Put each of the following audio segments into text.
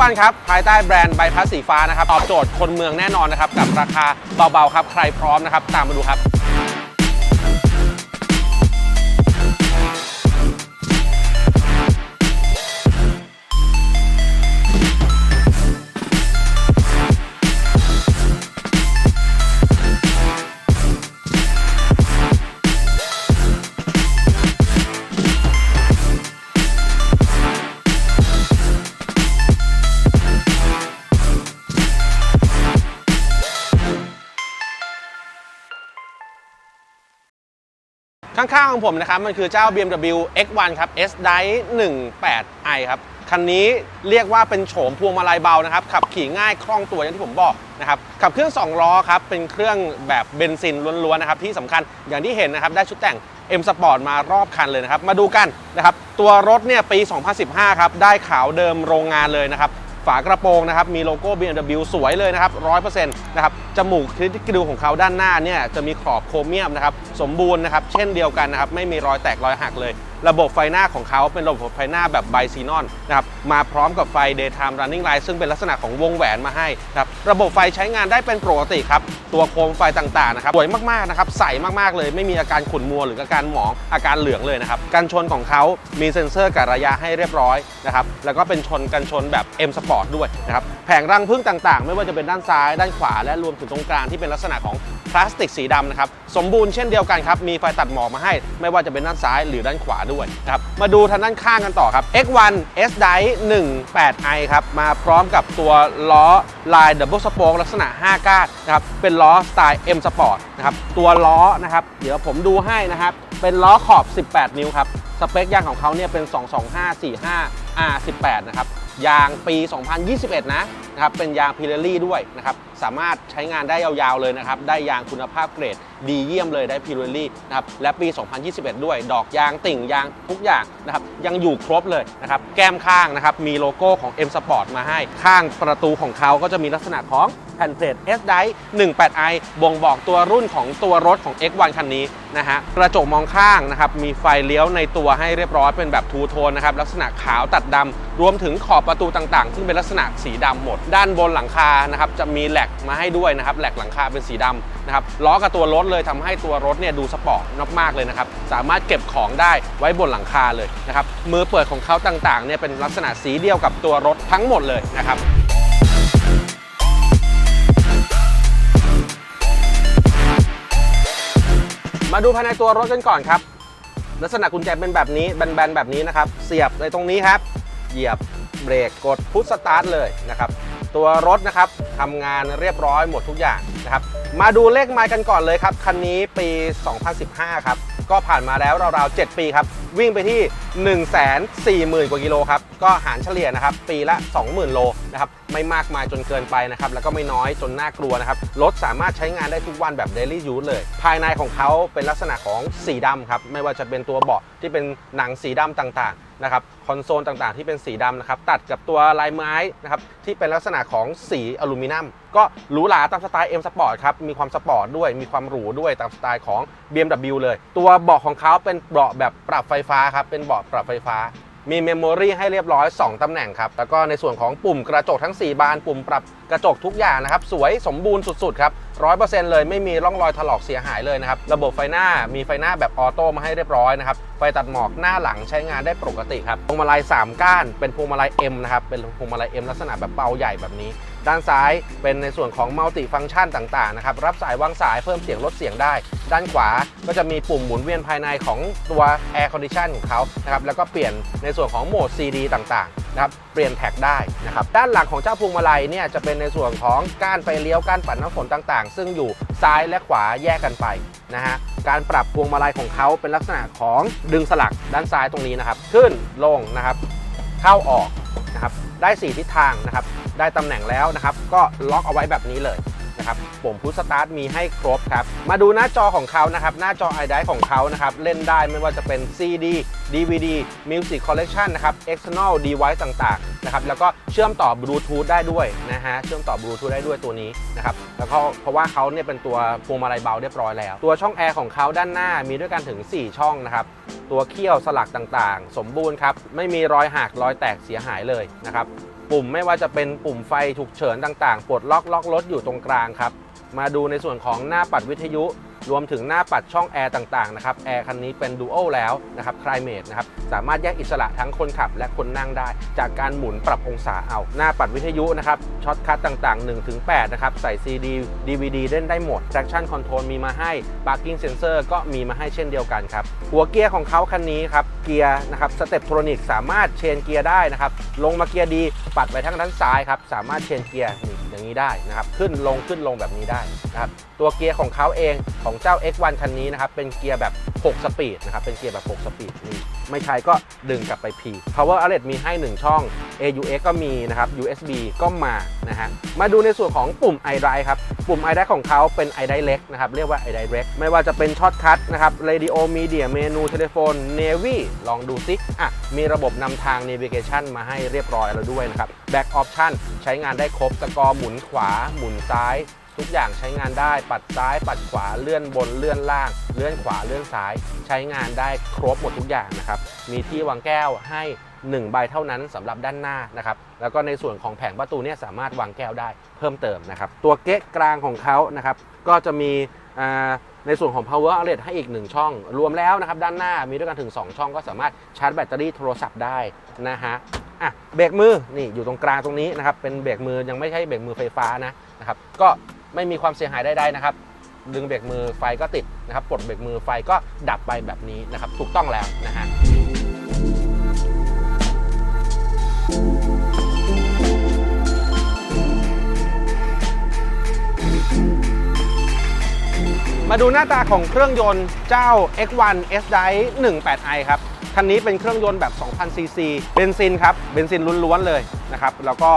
วันครับ ภายใต้แบรนด์ใบพัดสีฟ้านะครับตอบโจทย์คนเมืองแน่นอนนะครับ กับราคาเบาๆครับ ใครพร้อมนะครับ ตามมาดูครับ ข้างๆของผมนะครับมันคือเจ้า BMW X1 ครับ S Drive 18i ครับคันนี้เรียกว่าเป็นโฉมพวงมาลัยเบานะครับ ขับขี่ง่ายคล่องตัวอย่างที่ผมบอกนะครับขับเครื่อง 2 ล้อครับ เป็นเครื่องแบบเบนซินล้วนๆนะครับ ที่สำคัญอย่างที่เห็นนะครับ ได้ชุดแต่ง M Sport มารอบคันเลยนะครับ มาดูกันนะครับ ตัวรถเนี่ยปี 2015 ครับ ได้ขาวเดิมโรงงานเลยนะครับ ฝากระโปรงนะครับ มีโลโก้ BMW สวยเลยนะครับ 100%นะครับ จมูกที่กระดูของเขาด้านหน้าเนี่ยจะมีขอบโครเมียมนะครับสมบูรณ์นะครับเช่นเดียวกันนะครับไม่มีรอยแตกรอยหักเลย ระบบไฟหน้าของเขาเป็นระบบไฟหน้าแบบไบซีนอนนะครับมาพร้อมกับไฟ daytime running light ซึ่งเป็นลักษณะของวงแหวนมาให้นะครับระบบไฟใช้งานได้เป็นปกติครับ ตัวโคมไฟต่างๆนะครับสวยมากๆนะครับใสมากๆเลย ไม่มีอาการขุ่นมัวหรืออาการหมองอาการเหลืองเลยนะครับกันชนของเขามีเซ็นเซอร์กะระยะให้เรียบร้อยนะครับแล้วก็เป็นชนกันชนแบบ M Sport ด้วยนะครับแผงรังพึ่งต่างๆ ไม่ว่าจะเป็นด้านซ้าย ด้านขวาและรวมถึงตรงกลางที่เป็นลักษณะของพลาสติกสีดำนะครับสมบูรณ์เช่นเดียวกันครับมีไฟตัดหมอกมาให้ ไม่ว่าจะเป็นด้านซ้ายหรือด้านขวาด้วยนะครับมาดูทางด้านข้างกันต่อครับ X1 S Drive 18i ครับมาพร้อมกับตัวล้อลาย Double Spoke ลักษณะ 5 ก้านนะครับเป็นล้อสไตล์ M Sport นะครับตัวล้อนะครับเดี๋ยวผมดูให้นะครับเป็นล้อขอบ 18 นิ้วครับสเปคยางของเขาเนี่ยเป็น 22545 R18 นะครับยางปี 2021 นะนะครับเป็นยางพิเรลี่ด้วยนะครับ สามารถใช้งานได้ยาวๆเลยนะครับ ได้ยางคุณภาพเกรด ดีเยี่ยมเลยได้พิเรลี่นะครับ และปี 2021 ด้วย ดอกยางติ่งยางทุกอย่างนะครับ ยังอยู่ครบเลยนะครับ แก้มข้างนะครับ มีโลโก้ของ M Sport มาให้ ข้างประตูของเขาก็จะมีลักษณะของแผ่นเพลท S Dive 18i บ่งบอกตัวรุ่นของตัวรถของ X1 คันนี้นะฮะ กระจกมองข้างนะครับ มีไฟเลี้ยวในตัวให้เรียบร้อยเป็นแบบทูโทนนะครับ ลักษณะขาวตัดดำ รวมถึงขอบประตูต่างๆ ซึ่งเป็นลักษณะสีดำหมด ด้านบนหลังคานะครับ จะมีแหลกมาให้ด้วยนะครับแหลกหลังคาเป็นสีดำนะครับล้อกับตัวรถเลยทำให้ตัวรถเนี่ยดูสปอร์ตมากๆเลยนะครับสามารถเก็บของได้ไว้บนหลังคาเลยนะครับมือเปิดของเขาต่างๆเนี่ยเป็นลักษณะสีเดียวกับตัวรถทั้งหมดเลยนะครับมาดูภายในตัวรถกันก่อนครับ ลักษณะกุญแจเป็นแบบนี้แบนๆแบบนี้นะครับ เสียบในตรงนี้ครับ เหยียบเบรกกดพุชสตาร์ทเลยนะครับ ตัวรถนะครับ ทำงานเรียบร้อยหมดทุกอย่างนะครับ มาดูเลขไมล์กันก่อนเลยครับ คันนี้ปี 2015 ครับ ก็ผ่านมาแล้วราวๆ 7 ปีครับ วิ่งไปที่ 140,000 กว่ากิโลครับ ก็หารเฉลี่ยนะครับปีละ 20,000 โลนะครับไม่มากมายจนเกินไปนะครับแล้วก็ไม่น้อยจนน่ากลัวนะครับรถสามารถใช้งานได้ทุกวันแบบ daily use เลย ภายในของเขาเป็นลักษณะของสีดำครับไม่ว่าจะเป็นตัวเบาะที่เป็นหนังสีดำต่างๆนะครับคอนโซลต่างๆ ที่เป็นสีดำนะครับตัดกับตัวลายไม้นะครับที่เป็นลักษณะของสีอลูมิเนียมก็หรูหราตามสไตล์ M Sport ครับมีความสปอร์ตด้วยมีความหรูด้วยตามสไตล์ของ BMW เลย ตัวเบาะของเขาเป็นเบาะแบบปรับไฟฟ้าครับเป็นเบาะปรับไฟฟ้า มีเมมโมรีให้เรียบร้อย 2 ตำแหน่งครับ แล้วก็ในส่วนของปุ่มกระจกทั้ง 4 บาน ปุ่มปรับกระจกทุกอย่างนะครับ สวยสมบูรณ์สุดๆครับร้อยเลยไม่มีร่องรอยถลอกเสียหายเลยนะครับ ระบบไฟหน้ามีไฟหน้าแบบออโต้มาให้เรียบร้อยนะครับ ไฟตัดหมอกหน้าหลังใช้งานได้ปกติครับพวงมาลัย 3 ก้าน เป็นพวงมาลัย M นะครับ เป็นพวงมาลัย M ลักษณะแบบเบาใหญ่แบบนี้ ด้านซ้ายเป็นในส่วนของมัลติฟัง c t ชันต่างๆนะครับรับสายวางสายเพิ่มเสียงลดเสียงได้ ด้านขวาก็จะมีปุ่มหมุนเวียนภายในของตัว Air Condition ของเขานะครับแล้วก็เปลี่ยนในส่วนของโหมด CD ต่างๆนะครับเปลี่ยนแท็กได้นะครับด้านหลังของเจ้าพวงมาลัยเนี่ยจะเป็นในส่วนของก้านไฟเลี้ยวก้านปัดน้ำฝนต่างๆ ซึ่งอยู่ซ้ายและขวาแยกกันไปนะฮะการปรับพวงมาลัยของเขาเป็นลักษณะของดึงสลักด้านซ้ายตรงนี้นะครับ ขึ้นลงนะครับ เข้าออกนะครับ ได้ 4 ทิศทางนะครับ ได้ตำแหน่งแล้วนะครับ ก็ล็อกเอาไว้แบบนี้เลย นะครับปุ่มพุชสตาร์ทมีให้ครบครับ มาดูหน้าจอของเขานะครับ หน้าจอ i d i ของเขานะครับ เล่นได้ไม่ว่าจะเป็น CD DVD Music Collection นะครับ External Device ต่างๆนะครับแล้วก็เชื่อมต่อบลูทูธได้ด้วยนะฮะเชื่อมต่อบลูทูธได้ด้วยตัวนี้นะครับแล้วก็เพราะว่าเขาเนี่ยเป็นตัวพวงมาลัยเบาเรียบร้อยแล้ว ตัวช่องแอร์ของเขาด้านหน้ามีด้วยกันถึง 4 ช่องนะครับตัวเขี้ยวสลักต่างๆ สมบูรณ์ครับไม่มีรอยหักรอยแตกเสียหายเลยนะครับ ปุ่มไม่ว่าจะเป็นปุ่มไฟฉุกเฉินต่างๆปลดล็อกล็อกรถอยู่ตรงกลางครับ มาดูในส่วนของหน้าปัดวิทยุ รวมถึงหน้าปัดช่องแอร์ต่างๆนะครับแอร์คันนี้เป็นดูโอแล้วนะครับคลายเมดนะครับสามารถแยกอิสระทั้งคนขับและคนนั่งได้ จากการหมุนปรับองศาเอาหน้าปัดวิทยุนะครับช็อตคัทต่างๆ 1-8 นะครับ ใส่ CD DVD เล่นได้หมด traction control มีมาให้ parking sensor ก็มีมาให้เช่นเดียวกันครับ หัวเกียร์ของเขาคันนี้ครับ เกียร์นะครับสเต็ปโทรนิกสามารถเชนเกียร์ได้นะครับ ลงมาเกียร์ดี ปัดไปทางด้านซ้ายครับ สามารถเชนเกียร์อย่างนี้ได้นะครับ ขึ้นลงขึ้นลงแบบนี้ได้นะครับ ตัวเกียร์ของเขาเองของเจ้า X1 คันนี้นะครับเป็นเกียร์แบบ 6 สปีดนะครับเป็นเกียร์แบบ 6 สปีดนี่ไม่ใช่ก็ดึงกลับไป P Power Outlet มีให้ 1 ช่อง AUX ก็มีนะครับ USB ก็มานะฮะมาดูในส่วนของปุ่ม iDrive ครับ ปุ่ม iDrive ของเขาเป็น iDirect นะครับเรียกว่า iDirect ไม่ว่าจะเป็นช็อตคัทนะครับ Radio Media เมนู Telephone Navy ลองดูซิอะมีระบบนำทาง Navigation มาให้เรียบร้อยแล้วด้วยนะครับ Back Option ใช้งานได้ครบสกอร์หมุนขวาหมุนซ้าย ทุกอย่างใช้งานได้ปัดซ้าย ปัดขวาเลื่อนบนเลื่อนล่าง เลื่อนขวาเลื่อนซ้าย ใช้งานได้ครบหมดทุกอย่างนะครับมีที่วางแก้วให้1ใบเท่านั้นสำหรับด้านหน้านะครับแล้วก็ในส่วนของแผงประตูเนี่ยสามารถวางแก้วได้เพิ่มเติมนะครับตัวเก๊ะกลางของเขานะครับก็จะมีในส่วนของ power outlet ให้อีก 1 ช่อง รวมแล้วนะครับด้านหน้ามีด้วยกันถึง 2 ช่องก็สามารถชาร์จแบตเตอรี่โทรศัพท์ได้นะฮะอะเบรกมือนี่อยู่ตรงกลางตรงนี้นะครับเป็นเบรกมือยังไม่ใช่เบรกมือไฟฟ้านะนะครับก็ ไม่มีความเสียหายใดๆนะครับ ดึงเบรกมือไฟก็ติดนะครับปลดเบรกมือไฟก็ดับไปแบบนี้นะครับ ถูกต้องแล้วนะฮะมาดูหน้าตาของเครื่องยนต์เจ้า X1 S Drive 18i ครับคันนี้เป็นเครื่องยนต์แบบ 2,000 ซีซี เบนซินครับ เบนซินล้วนๆเลยนะครับ แล้วก็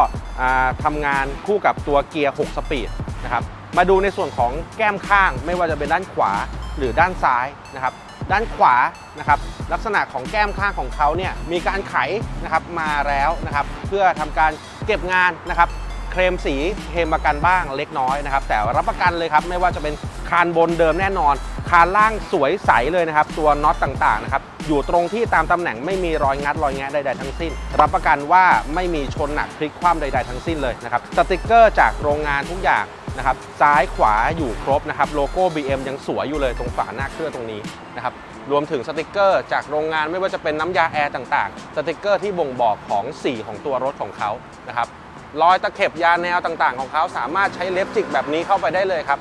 ทำงานคู่กับตัวเกียร์ 6 สปีด นะครับมาดูในส่วนของแก้มข้างไม่ว่าจะเป็นด้านขวาหรือด้านซ้ายนะครับด้านขวานะครับลักษณะของแก้มข้างของเขาเนี่ยมีการไขนะครับมาแล้วนะครับเพื่อทำการเก็บงานนะครับเคลมสีเคลมประกันบ้างเล็กน้อยนะครับแต่รับประกันเลยครับไม่ว่าจะเป็นคานบนเดิมแน่นอน คานล่างสวยใสเลยนะครับตัวน็อตต่างๆนะครับอยู่ตรงที่ตามตำแหน่งไม่มีรอยงัดรอยแงะใดๆทั้งสิ้น รับประกันว่าไม่มีชนหนักพลิกคว่ำใด ๆ ทั้งสิ้นเลยนะครับสติกเกอร์จากโรงงานทุกอย่าง นะครับซ้ายขวาอยู่ครบนะครับโลโก้ BM ยังสวยอยู่เลยตรงฝาหน้าเครื่องตรงนี้นะครับรวมถึงสติกเกอร์จากโรงงานไม่ว่าจะเป็นน้ำยาแอร์ต่างๆ สติกเกอร์ที่บ่งบอกของสีของตัวรถของเขานะครับรอยตะเข็บยาแนวต่างๆ ของเขาสามารถใช้เล็บจิกแบบนี้เข้าไปได้เลยครับ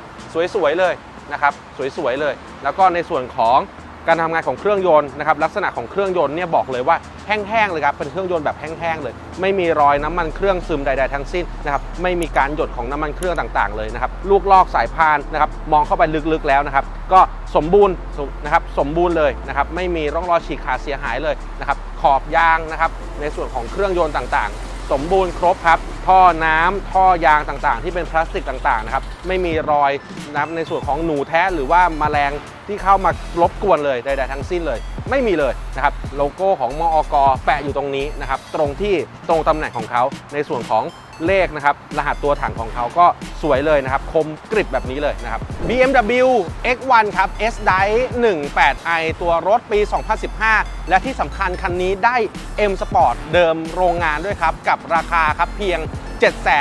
สวยๆเลยนะครับสวยๆเลย แล้วก็ในส่วนของ การทำงานของเครื่องยนต์นะครับลักษณะของเครื่องยนต์เนี่ยบอกเลยว่าแห้งๆเลยครับเป็นเครื่องยนต์แบบแห้งๆเลย ไม่มีรอยน้ำมันเครื่องซึมใด ๆ ทั้งสิ้นนะครับไม่มีการหยดของน้ำมันเครื่องต่างๆเลยนะครับลูกลอกสายพานนะครับมองเข้าไปลึกๆแล้วนะครับก็สมบูรณ์นะครับสมบูรณ์เลยนะครับไม่มีร่องรอยฉีกขาดเสียหายเลยนะครับขอบยางนะครับในส่วนของเครื่องยนต์ต่างๆสมบูรณ์ครบครับ ท่อน้ำท่อยางต่างๆ ที่เป็นพลาสติกต่างๆนะครับไม่มีรอยนะครับในส่วนของหนูแท้หรือว่าแมลง ที่เข้ามารบกวนเลยใดๆทั้งสิ้นเลย ไม่มีเลยนะครับโลโก้ของมอกแปะอยู่ตรงนี้นะครับตรงที่ตรงตำแหน่งของเขาในส่วนของเลขนะครับรหัสตัวถังของเขาก็สวยเลยนะครับ คมกริบแบบนี้เลยนะครับ BMW X1 ครับ S Drive 18i ตัวรถปี 2015 และที่สำคัญคันนี้ได้ M Sport เดิมโรงงานด้วยครับ กับราคาครับเพียง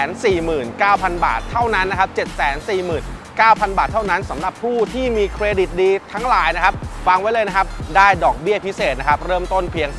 749,000 บาทเท่านั้นนะครับ 749,000 9,000 บาทเท่านั้นสำหรับผู้ที่มีเครดิตดีทั้งหลายนะครับ ฟังไว้เลยนะครับ ได้ดอกเบี้ยพิเศษนะครับ เริ่มต้นเพียง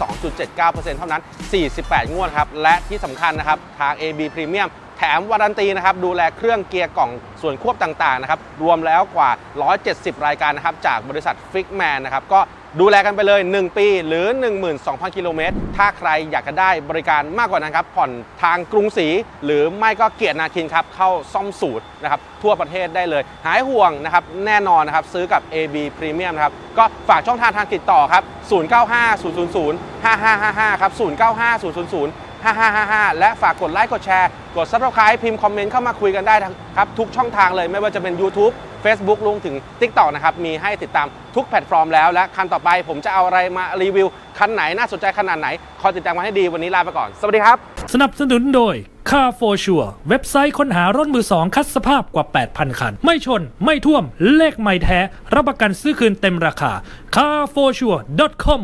2.79%เท่านั้น 48 งวดครับ และที่สำคัญนะครับ ทาง AB Premium แถมวารันตีนะครับดูแลเครื่องเกียร์กล่องส่วนควบต่างๆนะครับรวมแล้วกว่า 170 รายการนะครับจากบริษัทฟิกแมนนะครับก็ ดูแลกันไปเลย 1 ปีหรือ 12,000 กิโลเมตร ถ้าใครอยากจะได้บริการมากกว่านั้นครับ ผ่อนทางกรุงศรีหรือไม่ก็เกียรตินาคินครับ เข้าซ่อมสูตรนะครับทั่วประเทศได้เลย หายห่วงนะครับ แน่นอนนะครับ ซื้อกับ AB Premium นะครับ ก็ฝากช่องทางทางติดต่อครับ 095 000 5555 ครับ 095 000 5555 และฝากกดไลค์กดแชร์ กด Subscribe พิมพ์คอมเมนต์เข้ามาคุยกันได้ครับทุกช่องทางเลยไม่ว่าจะเป็น YouTube Facebook รวมถึง TikTok นะครับมีให้ติดตามทุกแพลตฟอร์มแล้วและคันต่อไปผมจะเอาอะไรมารีวิว คันไหนน่าสนใจขนาดไหน คอยติดตามมาให้ดีวันนี้ลาไปก่อน สวัสดีครับ สนับสนุนโดย Car for Sure เว็บไซต์ค้นหารถมือสองคัดสภาพกว่า 8,000 คัน ไม่ชน ไม่ท่วม เลขไม่แท้ รับประกันซื้อคืนเต็มราคา carforsure.com